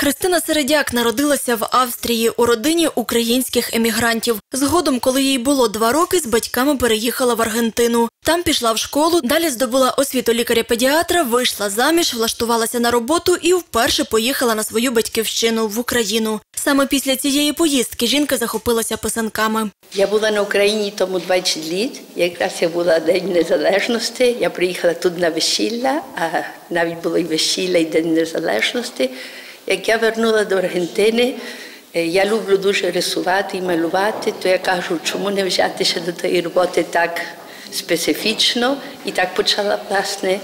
Христина Середяк народилася в Австрії у родині українських емігрантів. Згодом, коли їй було два роки, з батьками переїхала в Аргентину. Там пішла в школу, далі здобула освіту лікаря-педіатра, вийшла заміж, влаштувалася на роботу і вперше поїхала на свою батьківщину в Україну. Саме після цієї поїздки жінка захопилася писанками. Я була на Україні тому 20 літ. Якраз я була День Незалежності. Я приїхала тут на весілля, а навіть було і весілля, і День Незалежності. Як я вернула до Аргентини, е, я люблю дуже рисувати і малювати, то я кажу, чому не взятися до тієї роботи так специфічно і так почала власне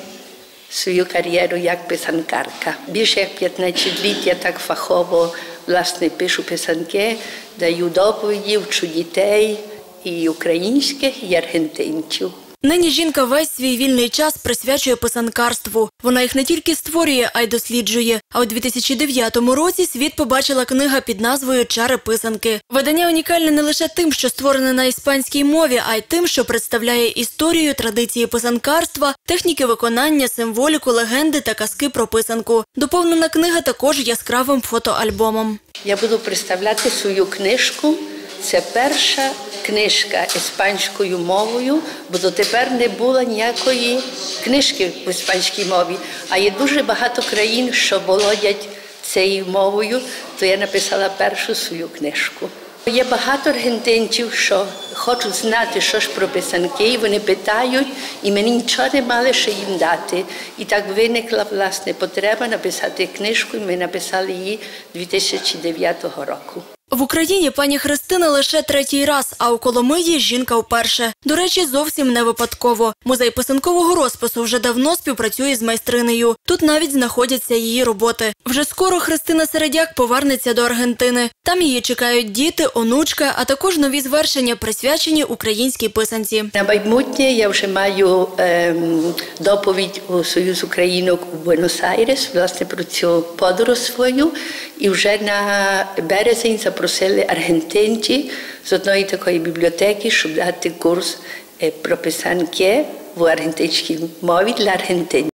свою кар'єру як писанкарка. Більше як 15 літ я так фахово власне пишу писанки, даю доповіді, вчу дітей і українських, і аргентинців. Нині жінка весь свій вільний час присвячує писанкарству. Вона їх не тільки створює, а й досліджує. А у 2009 році світ побачила книга під назвою Чари писанки. Видання унікальне не лише тим, що створене на іспанській мові, а й тим, що представляє історію, традиції писанкарства, техніки виконання, символіку, легенди та казки про писанку. Доповнена книга також яскравим фотоальбомом. Я буду представляти свою книжку. Це перша книжка іспанською мовою, бо дотепер не було ніякої книжки в іспанській мові. А є дуже багато країн, що володять цією мовою, то я написала першу свою книжку. Є багато аргентинців, що хочуть знати, що ж про писанки, і вони питають, і мені нічого не мали що їм дати. І так виникла власне потреба написати книжку, і ми написали її 2009 року. В Україні пані Христина лише третій раз, а у Коломиї жінка вперше. До речі, зовсім не випадково. Музей писанкового розпису вже давно співпрацює з майстринею. Тут навіть знаходяться її роботи. Вже скоро Христина Середяк повернеться до Аргентини. Там її чекають діти, онучка, а також нові звершення, присвячені українській писанці. На майбутнє я вже маю ем, доповідь у Союз Українок у Буенос-Айрес, власне, про цю подорож свою. І вже на березень запросили аргентинці з одної такої бібліотеки, щоб дати курс про писанки в аргентинській мові для аргентинців.